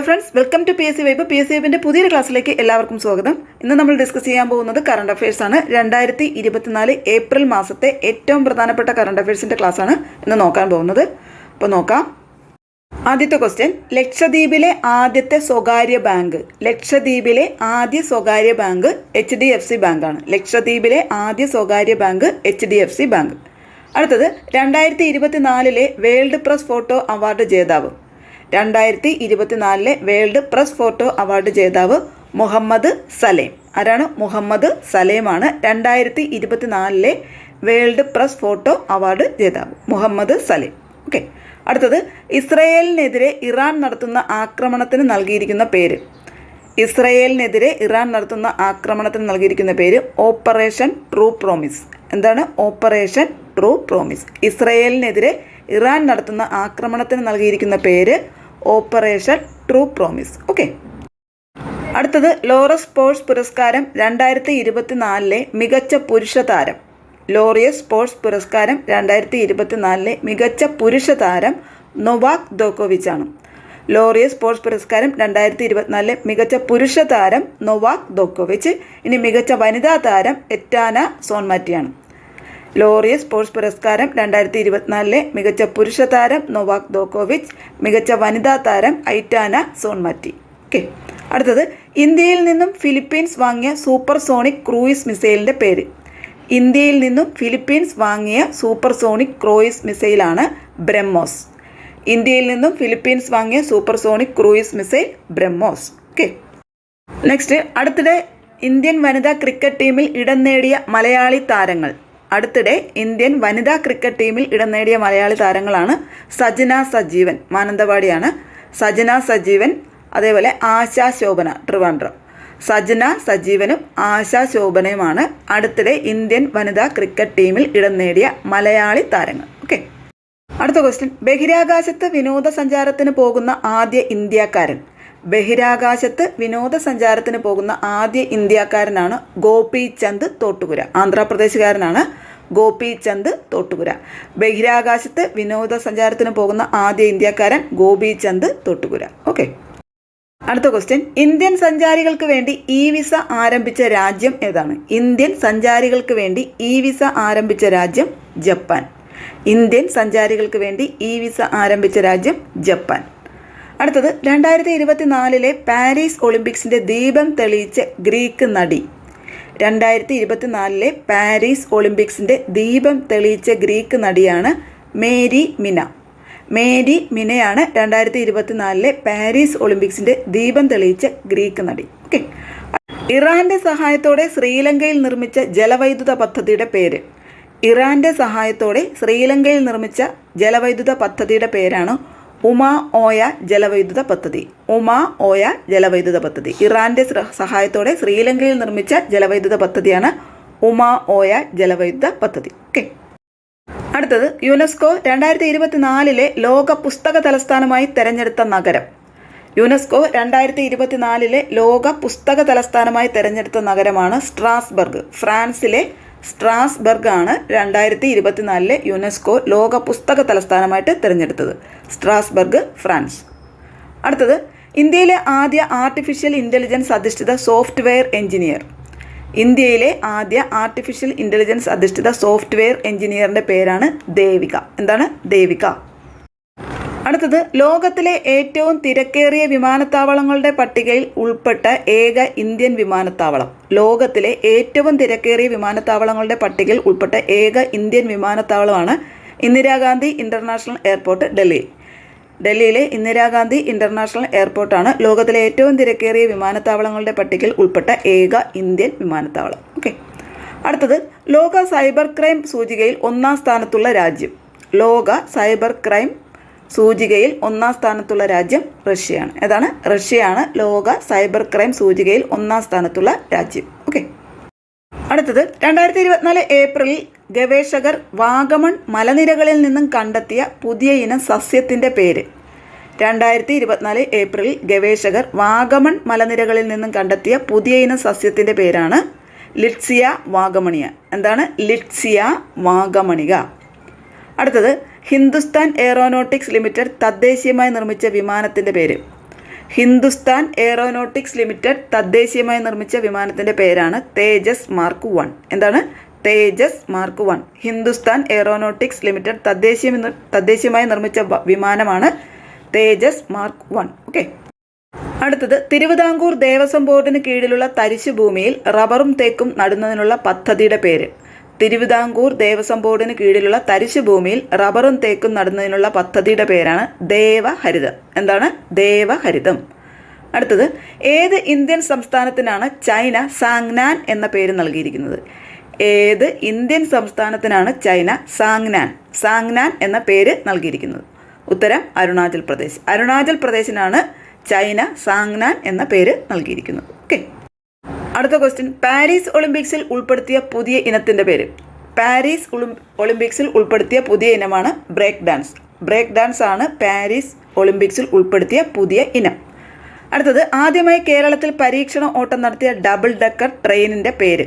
Hello friends welcome to P S C vibe P S C വൈബിന്റെ പുതിയൊരു ക്ലാസ്സിലേക്ക് എല്ലാവർക്കും സ്വാഗതം. ഇന്ന് നമ്മൾ ഡിസ്കസ് ചെയ്യാൻ പോകുന്നത് കറണ്ട് അഫയേഴ്സ് ആണ്. രണ്ടായിരത്തി ഇരുപത്തിനാല് ഏപ്രിൽ മാസത്തെ ഏറ്റവും പ്രധാനപ്പെട്ട കറണ്ട് അഫയേഴ്സിന്റെ ആണ് ഇന്ന് നോക്കാൻ പോകുന്നത്. അപ്പോൾ നോക്കാം. ആദ്യത്തെ ക്വസ്റ്റ്യൻ ലക്ഷദ്വീപിലെ ആദ്യത്തെ സ്വകാര്യ ബാങ്ക്. ലക്ഷദ്വീപിലെ ആദ്യ സ്വകാര്യ bank H D F C ബാങ്കാണ് ലക്ഷദ്വീപിലെ ആദ്യ സ്വകാര്യ bank H D F C bank. അടുത്തത് രണ്ടായിരത്തി ഇരുപത്തിനാലിലെ വേൾഡ് പ്രസ് ഫോട്ടോ അവാർഡ് ജേതാവ്. രണ്ടായിരത്തി ഇരുപത്തിനാലിലെ വേൾഡ് പ്രസ് ഫോട്ടോ അവാർഡ് ജേതാവ് മുഹമ്മദ് സലേം. ആരാണ്? മുഹമ്മദ് സലേമാണ്. രണ്ടായിരത്തി ഇരുപത്തിനാലിലെ വേൾഡ് പ്രസ് ഫോട്ടോ അവാർഡ് ജേതാവ് മുഹമ്മദ് സലേം. ഓക്കെ. അടുത്തത് ഇസ്രയേലിനെതിരെ ഇറാൻ നടത്തുന്ന ആക്രമണത്തിന് നൽകിയിരിക്കുന്ന പേര്. ഇസ്രയേലിനെതിരെ ഇറാൻ നടത്തുന്ന ആക്രമണത്തിന് നൽകിയിരിക്കുന്ന പേര് ഓപ്പറേഷൻ ട്രൂ പ്രോമിസ്. എന്താണ് ഓപ്പറേഷൻ ട്രൂ പ്രോമിസ്? ഇസ്രയേലിനെതിരെ ഇറാൻ നടത്തുന്ന ആക്രമണത്തിന് നൽകിയിരിക്കുന്ന പേര് ഓപ്പറേഷൻ ട്രൂ പ്രോമിസ്. ഓക്കെ. അടുത്തത് ലോറസ് സ്പോർട്സ് പുരസ്കാരം രണ്ടായിരത്തി ഇരുപത്തിനാലിലെ മികച്ച പുരുഷ താരം. ലോറിയസ് സ്പോർട്സ് പുരസ്കാരം രണ്ടായിരത്തി ഇരുപത്തിനാലിലെ മികച്ച പുരുഷ താരം നൊവാക് ദോക്കോവിച്ച് ആണ് ലോറിയസ് സ്പോർട്സ് പുരസ്കാരം രണ്ടായിരത്തി ഇരുപത്തിനാലിലെ മികച്ച പുരുഷ താരം നൊവാക് ദോക്കോവിച്ച് ഇനി മികച്ച വനിതാ താരം എറ്റാന സോൺമാറ്റിയാണ്. ലോറിയസ് സ്പോർട്സ് പുരസ്കാരം രണ്ടായിരത്തി ഇരുപത്തിനാലിലെ മികച്ച പുരുഷ താരം നൊവാക് ദോക്കോവിച്ച് മികച്ച വനിതാ താരം ഐറ്റാന സോൺമാറ്റി. ഓക്കെ അടുത്തത്. ഇന്ത്യയിൽ നിന്നും ഫിലിപ്പീൻസ് വാങ്ങിയ സൂപ്പർ സോണിക് ക്രൂയിസ് മിസൈലിന്റെ പേര്. ഇന്ത്യയിൽ നിന്നും ഫിലിപ്പീൻസ് വാങ്ങിയ സൂപ്പർ സോണിക് ക്രൂയിസ് മിസൈലാണ് ബ്രഹ്മോസ്. ഇന്ത്യയിൽ നിന്നും ഫിലിപ്പീൻസ് വാങ്ങിയ supersonic cruise missile Brahmos. Okay next. അടുത്തിടെ ഇന്ത്യൻ വനിതാ ക്രിക്കറ്റ് ടീമിൽ ഇടം നേടിയ മലയാളി താരങ്ങൾ. അടുത്തിടെ ഇന്ത്യൻ വനിതാ ക്രിക്കറ്റ് ടീമിൽ ഇടം നേടിയ മലയാളി താരങ്ങളാണ് സജന സജീവൻ മാനന്തവാടിയാണ്. സജന സജീവൻ അതേപോലെ ആശാ ശോഭന ട്രിവാൻഡ്രം. സജന സജീവനും ആശാ ശോഭനയുമാണ് അടുത്തിടെ ഇന്ത്യൻ വനിതാ ക്രിക്കറ്റ് ടീമിൽ ഇടം നേടിയ മലയാളി താരങ്ങൾ. ഓക്കെ. അടുത്ത ക്വസ്റ്റ്യൻ ബഹിരാകാശത്ത് വിനോദസഞ്ചാരത്തിന് പോകുന്ന ആദ്യ ഇന്ത്യക്കാരൻ. ബഹിരാകാശത്ത് വിനോദസഞ്ചാരത്തിന് പോകുന്ന ആദ്യ ഇന്ത്യക്കാരനാണ് ഗോപി ചന്ദ് തോട്ടുപുര ആന്ധ്രാപ്രദേശുകാരനാണ് ഗോപി ചന്ദ് തോട്ടുപുര ബഹിരാകാശത്ത് വിനോദസഞ്ചാരത്തിന് പോകുന്ന ആദ്യ ഇന്ത്യക്കാരൻ ഗോപി ചന്ദ് തോട്ടുപുര ഓക്കെ. അടുത്ത ക്വസ്റ്റ്യൻ. ഇന്ത്യൻ സഞ്ചാരികൾക്ക് വേണ്ടി ഇ വിസ ആരംഭിച്ച രാജ്യം ഏതാണ്? ഇന്ത്യൻ സഞ്ചാരികൾക്ക് വേണ്ടി ഇ വിസ ആരംഭിച്ച രാജ്യം ജപ്പാൻ. ഇന്ത്യൻ സഞ്ചാരികൾക്ക് വേണ്ടി ഇ വിസ ആരംഭിച്ച രാജ്യം ജപ്പാൻ. അടുത്തത് രണ്ടായിരത്തി ഇരുപത്തിനാലിലെ പാരീസ് ഒളിമ്പിക്സിന്റെ ദീപം തെളിയിച്ച ഗ്രീക്ക് നടി. രണ്ടായിരത്തി ഇരുപത്തിനാലിലെ പാരീസ് ഒളിമ്പിക്സിന്റെ ദീപം തെളിയിച്ച ഗ്രീക്ക് നടിയാണ് മേരി മിന. മേരി മിനയാണ് രണ്ടായിരത്തി ഇരുപത്തിനാലിലെ പാരീസ് ഒളിമ്പിക്സിന്റെ ദീപം തെളിയിച്ച ഗ്രീക്ക് നടി. ഓക്കെ. ഇറാന്റെ സഹായത്തോടെ ശ്രീലങ്കയിൽ നിർമ്മിച്ച ജലവൈദ്യുത പദ്ധതിയുടെ പേര്. ഇറാന്റെ സഹായത്തോടെ ശ്രീലങ്കയിൽ നിർമ്മിച്ച ജലവൈദ്യുത പദ്ധതിയുടെ പേരാണ് ഉമ ഓയ ജലവൈദ്യുത പദ്ധതി. ഉമാ ഓയ ജലവൈദ്യുത പദ്ധതി. ഇറാന്റെ സഹായത്തോടെ ശ്രീലങ്കയിൽ നിർമ്മിച്ച ജലവൈദ്യുത പദ്ധതിയാണ് ഉമാ ഓയ ജലവൈദ്യുത പദ്ധതി. ഓക്കെ. അടുത്തത് യുനെസ്കോ രണ്ടായിരത്തി ഇരുപത്തിനാലിലെ ലോക പുസ്തക തലസ്ഥാനമായി തെരഞ്ഞെടുത്ത നഗരം. യുനെസ്കോ രണ്ടായിരത്തി ഇരുപത്തിനാലിലെ ലോക പുസ്തക തലസ്ഥാനമായി തെരഞ്ഞെടുത്ത നഗരമാണ് സ്ട്രാസ്ബർഗ്. ഫ്രാൻസിലെ സ്ട്രാസ്ബർഗ് ആണ് രണ്ടായിരത്തി ഇരുപത്തിനാലിലെ യുനെസ്കോ ലോക പുസ്തക തലസ്ഥാനമായിട്ട് തിരഞ്ഞെടുത്തത്. Strasbourg France. അടുത്തത് ഇന്ത്യയിലെ ആദ്യ ആർട്ടിഫിഷ്യൽ ഇന്റലിജൻസ് അധിഷ്ഠിത സോഫ്റ്റ്വെയർ എഞ്ചിനീയർ. ഇന്ത്യയിലെ ആദ്യ ആർട്ടിഫിഷ്യൽ ഇന്റലിജൻസ് അധിഷ്ഠിത സോഫ്റ്റ്വെയർ എഞ്ചിനീയറിന്റെ പേരാണ് ദേവിക. എന്താണ്? ദേവിക. അടുത്തത് ലോകത്തിലെ ഏറ്റവും തിരക്കേറിയ വിമാനത്താവളങ്ങളുടെ പട്ടികയിൽ ഉൾപ്പെട്ട ഏക ഇന്ത്യൻ വിമാനത്താവളം. ലോകത്തിലെ ഏറ്റവും തിരക്കേറിയ വിമാനത്താവളങ്ങളുടെ പട്ടികയിൽ ഉൾപ്പെട്ട ഏക ഇന്ത്യൻ വിമാനത്താവളമാണ് ഇന്ദിരാഗാന്ധി ഇന്റർനാഷണൽ എയർപോർട്ട് ഡൽഹി. ഡൽഹിയിലെ ഇന്ദിരാഗാന്ധി ഇന്റർനാഷണൽ എയർപോർട്ടാണ് ലോകത്തിലെ ഏറ്റവും തിരക്കേറിയ വിമാനത്താവളങ്ങളുടെ പട്ടികയിൽ ഉൾപ്പെട്ട ഏക ഇന്ത്യൻ വിമാനത്താവളം. ഓക്കെ. അടുത്തത് ലോക സൈബർ ക്രൈം സൂചികയിൽ ഒന്നാം സ്ഥാനത്തുള്ള രാജ്യം. ലോക സൈബർ ക്രൈം സൂചികയിൽ ഒന്നാം സ്ഥാനത്തുള്ള രാജ്യം റഷ്യയാണ്. ഏതാണ്? റഷ്യയാണ് ലോക സൈബർ ക്രൈം സൂചികയിൽ ഒന്നാം സ്ഥാനത്തുള്ള രാജ്യം. ഓക്കെ. അടുത്തത് രണ്ടായിരത്തി ഇരുപത്തിനാല് ഏപ്രിലിൽ ഗവേഷകർ വാഗമൺ മലനിരകളിൽ നിന്നും കണ്ടെത്തിയ പുതിയ ഇനം സസ്യത്തിന്റെ പേര്. രണ്ടായിരത്തി ഇരുപത്തിനാല് ഏപ്രിലിൽ ഗവേഷകർ വാഗമൺ മലനിരകളിൽ നിന്നും കണ്ടെത്തിയ പുതിയ ഇനം സസ്യത്തിന്റെ പേരാണ് ലിറ്റ്സിയ വാഗമണിയ. എന്താണ്? ലിറ്റ്സിയ വാഗമണിക. അടുത്തത് ഹിന്ദുസ്ഥാൻ എയറോനോട്ടിക്സ് ലിമിറ്റഡ് തദ്ദേശീയമായി നിർമ്മിച്ച വിമാനത്തിന്റെ പേര്. ഹിന്ദുസ്ഥാൻ എയറോനോട്ടിക്സ് ലിമിറ്റഡ് തദ്ദേശീയമായി നിർമ്മിച്ച വിമാനത്തിന്റെ പേരാണ് തേജസ് മാർക്ക് വൺ. എന്താണ്? Tejas mark one. Hindustan aeronautics limited തദ്ദേശീയ തദ്ദേശീയമായി നിർമ്മിച്ച വിമാനമാണ് തേജസ് മാർക്ക് വൺ. ഓക്കെ. അടുത്തത് തിരുവിതാംകൂർ ദേവസ്വം ബോർഡിന് കീഴിലുള്ള തരിശുഭൂമിയിൽ റബ്ബറും തേക്കും നടുന്നതിനുള്ള പദ്ധതിയുടെ പേര്. തിരുവിതാംകൂർ ദേവസ്വം ബോർഡിന് കീഴിലുള്ള തരിശു ഭൂമിയിൽ റബ്ബറും തേക്കും നടുന്നതിനുള്ള പദ്ധതിയുടെ പേരാണ് ദേവഹരിതം. എന്താണ്? ദേവഹരിതം. അടുത്തത് ഏത് ഇന്ത്യൻ സംസ്ഥാനത്തിനാണ് ചൈന സാങ്നാൻ എന്ന പേര് നൽകിയിരിക്കുന്നത്? ഏത് ഇന്ത്യൻ സംസ്ഥാനത്തിനാണ് ചൈന സാങ്നാൻ സാങ്നാൻ എന്ന പേര് നൽകിയിരിക്കുന്നത്? ഉത്തരം അരുണാചൽ പ്രദേശ്. അരുണാചൽ പ്രദേശിനാണ് ചൈന സാങ്നാൻ എന്ന പേര് നൽകിയിരിക്കുന്നത്. ഓക്കെ. അടുത്ത ക്വസ്റ്റ്യൻ പാരീസ് ഒളിമ്പിക്സിൽ ഉൾപ്പെടുത്തിയ പുതിയ ഇനത്തിന്റെ പേര്. പാരീസ് ഒളിമ്പിക്സിൽ ഉൾപ്പെടുത്തിയ പുതിയ ഇനമാണ് ബ്രേക്ക് ഡാൻസ്. ബ്രേക്ക് ഡാൻസ് ആണ് പാരീസ് ഒളിമ്പിക്സിൽ ഉൾപ്പെടുത്തിയ പുതിയ ഇനം. അടുത്തത് ആദ്യമായി കേരളത്തിൽ പരീക്ഷണ ഓട്ടം നടത്തിയ ഡബിൾ ഡക്കർ ട്രെയിനിന്റെ പേര്.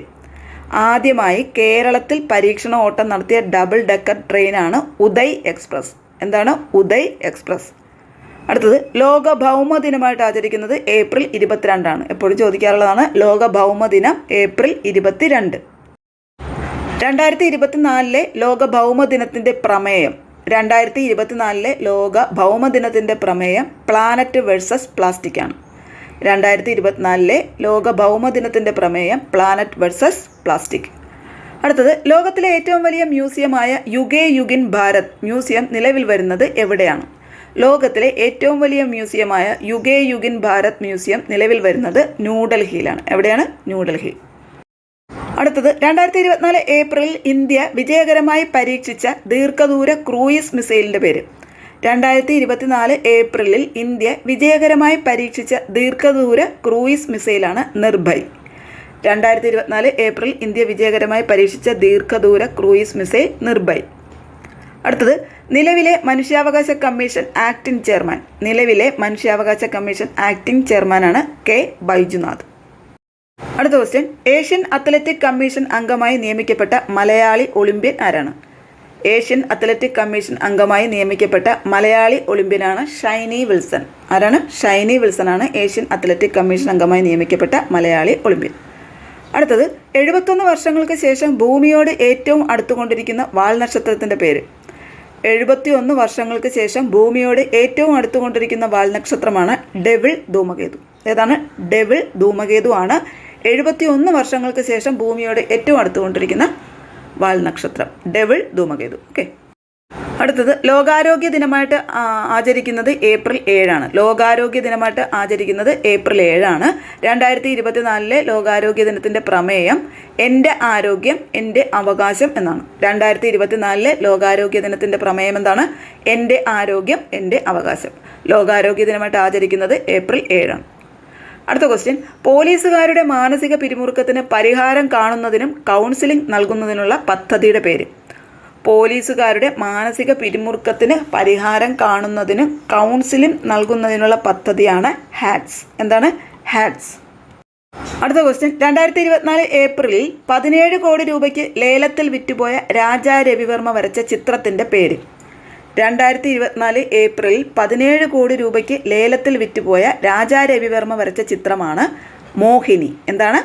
ആദ്യമായി കേരളത്തിൽ പരീക്ഷണ ഓട്ടം നടത്തിയ ഡബിൾ ഡക്കർ ട്രെയിനാണ് ഉദയ് എക്സ്പ്രസ്. എന്താണ് ഉദയ് എക്സ്പ്രസ്? അടുത്തത് ലോക ഭൗമ ദിനമായിട്ട് ആചരിക്കുന്നത് ഏപ്രിൽ ഇരുപത്തിരണ്ടാണ്. എപ്പോഴും ചോദിക്കാറുള്ളതാണ് ലോക ഭൗമ ദിനം ഏപ്രിൽ ഇരുപത്തിരണ്ട്. രണ്ടായിരത്തി ഇരുപത്തിനാലിലെ ലോക ഭൗമ ദിനത്തിന്റെ പ്രമേയം രണ്ടായിരത്തി ഇരുപത്തിനാലിലെ ലോക ഭൗമ ദിനത്തിന്റെ പ്രമേയം പ്ലാനറ്റ് വേഴ്സസ് പ്ലാസ്റ്റിക് ആണ് രണ്ടായിരത്തി ഇരുപത്തിനാലിലെ ലോക ഭൗമ ദിനത്തിന്റെ പ്രമേയം പ്ലാനറ്റ് വേഴ്സസ് പ്ലാസ്റ്റിക്. അടുത്തത് ലോകത്തിലെ ഏറ്റവും വലിയ മ്യൂസിയമായ യുഗേ യുഗിൻ ഭാരത് മ്യൂസിയം നിലവിൽ വരുന്നത് എവിടെയാണ്? ലോകത്തിലെ ഏറ്റവും വലിയ മ്യൂസിയമായ യുഗേ യുഗിൻ ഭാരത് മ്യൂസിയം നിലവിൽ വരുന്നത് ന്യൂഡൽഹിയിലാണ്. എവിടെയാണ്? ന്യൂഡൽഹി. അടുത്തത് രണ്ടായിരത്തി ഇരുപത്തിനാല് ഏപ്രിലിൽ ഇന്ത്യ വിജയകരമായി പരീക്ഷിച്ച ദീർഘദൂര ക്രൂയിസ് മിസൈലിന്റെ പേര്. രണ്ടായിരത്തി ഇരുപത്തിനാല് ഏപ്രിലിൽ ഇന്ത്യ വിജയകരമായി പരീക്ഷിച്ച ദീർഘദൂര ക്രൂയിസ് മിസൈലാണ് നിർഭയ്. രണ്ടായിരത്തി ഇരുപത്തിനാല് ഏപ്രിൽ ഇന്ത്യ വിജയകരമായി പരീക്ഷിച്ച ദീർഘദൂര ക്രൂയിസ് മിസൈൽ നിർഭയ്. അടുത്തത് നിലവിലെ മനുഷ്യാവകാശ കമ്മീഷൻ ആക്ടിംഗ് ചെയർമാൻ. നിലവിലെ മനുഷ്യാവകാശ കമ്മീഷൻ ആക്ടിംഗ് ചെയർമാനാണ് കെ. ബൈജുനാഥ്. അടുത്ത ക്വസ്റ്റ്യൻ ഏഷ്യൻ അത്ലറ്റിക് കമ്മീഷൻ അംഗമായി നിയമിക്കപ്പെട്ട മലയാളി ഒളിമ്പ്യൻ ആരാണ്? ഏഷ്യൻ അത്ലറ്റിക് കമ്മീഷൻ അംഗമായി നിയമിക്കപ്പെട്ട മലയാളി ഒളിമ്പ്യനാണ് ഷൈനി വിൽസൺ. ആരാണ്? ഷൈനി വിൽസൺ ആണ് ഏഷ്യൻ അത്ലറ്റിക് കമ്മീഷൻ അംഗമായി നിയമിക്കപ്പെട്ട മലയാളി ഒളിമ്പ്യൻ. അടുത്തത് എഴുപത്തൊന്ന് വർഷങ്ങൾക്ക് ശേഷം ഭൂമിയോട് ഏറ്റവും അടുത്തുകൊണ്ടിരിക്കുന്ന വാൽ നക്ഷത്രത്തിന്റെ പേര്. എഴുപത്തിയൊന്ന് വർഷങ്ങൾക്ക് ശേഷം ഭൂമിയോട് ഏറ്റവും അടുത്തുകൊണ്ടിരിക്കുന്ന വാൽനക്ഷത്രമാണ് ഡെവിൾ ധൂമകേതു. ഏതാണ്? ഡെവിൾ ധൂമകേതു ആണ്. എഴുപത്തിയൊന്ന് വർഷങ്ങൾക്ക് ശേഷം ഭൂമിയോട് ഏറ്റവും അടുത്തുകൊണ്ടിരിക്കുന്ന വാൽനക്ഷത്രം ഡെവിൾ ധൂമകേതു. ഓക്കെ. അടുത്തത് ലോകാരോഗ്യ ദിനമായിട്ട് ആചരിക്കുന്നത് ഏപ്രിൽ ഏഴാണ്. ലോകാരോഗ്യ ദിനമായിട്ട് ആചരിക്കുന്നത് ഏപ്രിൽ ഏഴാണ്. രണ്ടായിരത്തി ഇരുപത്തിനാലിലെ ലോകാരോഗ്യ ദിനത്തിന്റെ പ്രമേയം എന്റെ ആരോഗ്യം എന്റെ അവകാശം എന്നാണ്. രണ്ടായിരത്തി ഇരുപത്തിനാലിലെ ലോകാരോഗ്യ ദിനത്തിന്റെ പ്രമേയം എന്താണ്? എന്റെ ആരോഗ്യം എന്റെ അവകാശം. ലോകാരോഗ്യ ദിനമായിട്ട് ആചരിക്കുന്നത് ഏപ്രിൽ ഏഴാണ്. അടുത്ത ക്വസ്റ്റ്യൻ പോലീസുകാരുടെ മാനസിക പിരിമുറുക്കത്തിന് പരിഹാരം കാണുന്നതിനും കൗൺസിലിംഗ് നൽകുന്നതിനുള്ള പദ്ധതിയുടെ പേര്. പോലീസുകാരുടെ മാനസിക പിരിമുറുക്കത്തിന് പരിഹാരം കാണുന്നതിനും കൗൺസിലിംഗ് നൽകുന്നതിനുള്ള പദ്ധതിയാണ് ഹാറ്റ്സ്. എന്താണ് ഹാറ്റ്സ്? അടുത്ത ക്വസ്റ്റ്യൻ രണ്ടായിരത്തി ഇരുപത്തിനാല് ഏപ്രിലിൽ പതിനേഴ് കോടി രൂപയ്ക്ക് ലേലത്തിൽ വിറ്റുപോയ രാജാ രവിവർമ്മ വരച്ച ചിത്രത്തിന്റെ പേര്. രണ്ടായിരത്തി ഇരുപത്തിനാല് ഏപ്രിലിൽ പതിനേഴ് കോടി രൂപയ്ക്ക് ലേലത്തിൽ വിറ്റുപോയ രാജാ രവിവർമ്മ വരച്ച ചിത്രമാണ് മോഹിനി. എന്താണ്?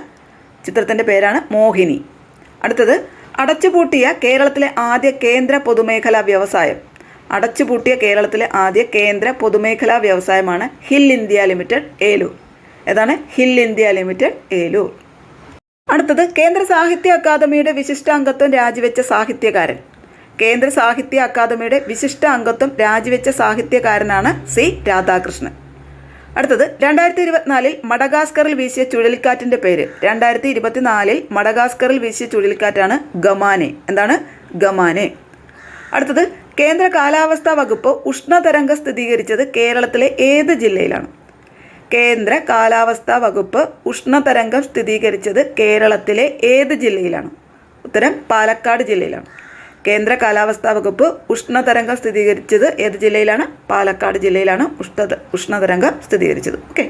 ചിത്രത്തിന്റെ പേരാണ് മോഹിനി. അടുത്തത് അടച്ചുപൂട്ടിയ കേരളത്തിലെ ആദ്യ കേന്ദ്ര പൊതുമേഖലാ വ്യവസായം. അടച്ചുപൂട്ടിയ കേരളത്തിലെ ആദ്യ കേന്ദ്ര പൊതുമേഖലാ വ്യവസായമാണ് ഹിൽ ഇന്ത്യ ലിമിറ്റഡ് ഏലു ഏതാണ് ഹിൽ ഇന്ത്യ ലിമിറ്റഡ് ഏലു അടുത്തത് കേന്ദ്ര സാഹിത്യ അക്കാദമിയുടെ വിശിഷ്ട അംഗത്വം രാജിവെച്ച സാഹിത്യകാരൻ. കേന്ദ്ര സാഹിത്യ അക്കാദമിയുടെ വിശിഷ്ട അംഗത്വം രാജിവെച്ച സാഹിത്യകാരനാണ് സി രാധാകൃഷ്ണൻ. അടുത്തത് രണ്ടായിരത്തി ഇരുപത്തിനാലിൽ മഡഗാസ്കറിൽ വീശിയ ചുഴലിക്കാറ്റിന്റെ പേര്. രണ്ടായിരത്തി ഇരുപത്തിനാലിൽ മഡഗാസ്കറിൽ വീശിയ ചുഴലിക്കാറ്റാണ് ഗമാനെ. എന്താണ്? ഗമാനെ. അടുത്തത് കേന്ദ്ര കാലാവസ്ഥാ വകുപ്പ് ഉഷ്ണതരംഗം സ്ഥിരീകരിച്ചത് കേരളത്തിലെ ഏത് ജില്ലയിലാണ്? കേന്ദ്ര കാലാവസ്ഥാ വകുപ്പ് ഉഷ്ണതരംഗം സ്ഥിരീകരിച്ചത് കേരളത്തിലെ ഏത് ജില്ലയിലാണ്? ഉത്തരം പാലക്കാട് ജില്ലയിലാണ്. കേന്ദ്ര കാലാവസ്ഥാ വകുപ്പ് ഉഷ്ണതരംഗം സ്ഥിരീകരിച്ചത് ഏത് ജില്ലയിലാണ്? പാലക്കാട് ജില്ലയിലാണ് ഉഷ്ണ ഉഷ്ണതരംഗം സ്ഥിരീകരിച്ചത്. ഓക്കെ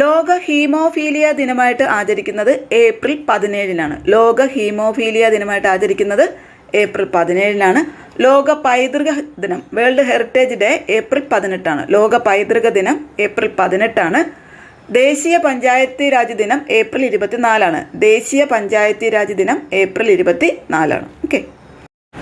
ലോക ഹീമോഫീലിയ ദിനമായിട്ട് ആചരിക്കുന്നത് ഏപ്രിൽ പതിനേഴിനാണ്. ലോക ഹീമോഫീലിയ ദിനമായിട്ട് ആചരിക്കുന്നത് ഏപ്രിൽ പതിനേഴിനാണ്. ലോക പൈതൃക ദിനം വേൾഡ് ഹെറിറ്റേജ് ഡേ ഏപ്രിൽ പതിനെട്ടാണ്. ലോക പൈതൃക ദിനം ഏപ്രിൽ പതിനെട്ടാണ്. ദേശീയ പഞ്ചായത്തി രാജ് ദിനം ഏപ്രിൽ ഇരുപത്തിനാലാണ്. ദേശീയ പഞ്ചായത്തി രാജ് ദിനം ഏപ്രിൽ ഇരുപത്തി നാലാണ് ഓക്കെ.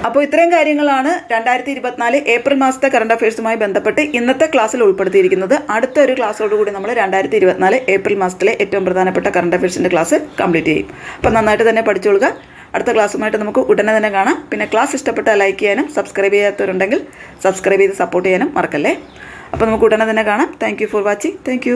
അപ്പോൾ ഇത്രയും കാര്യങ്ങളാണ് രണ്ടായിരത്തി ഇരുപത്തിനാല് ഏപ്രിൽ മാസത്തെ കറണ്ട് അഫയേഴ്സുമായി ബന്ധപ്പെട്ട് ഇന്നത്തെ ക്ലാസ്സിൽ ഉൾപ്പെടുത്തിയിരിക്കുന്നത്. അടുത്ത ഒരു ക്ലാസ്സോടുകൂടി നമ്മൾ രണ്ടായിരത്തി ഇരുപത്തിനാല് ഏപ്രിൽ മാസത്തിലെ ഏറ്റവും പ്രധാനപ്പെട്ട കറണ്ട് അഫയേഴ്സിന്റെ ക്ലാസ് കംപ്ലീറ്റ് ചെയ്യും. അപ്പോൾ നന്നായിട്ട് തന്നെ പഠിച്ചോളുക. അടുത്ത ക്ലാസ്സുമായിട്ട് നമുക്ക് ഉടനെ തന്നെ കാണാം. പിന്നെ ക്ലാസ് ഇഷ്ടപ്പെട്ടാൽ ലൈക്ക് ചെയ്യാനും സബ്സ്ക്രൈബ് ചെയ്യാത്തവരുണ്ടെങ്കിൽ സബ്സ്ക്രൈബ് ചെയ്ത് സപ്പോർട്ട് ചെയ്യാനും മറക്കല്ലേ? അപ്പോൾ നമുക്ക് ഉടനെ തന്നെ കാണാം. Thank for watching thank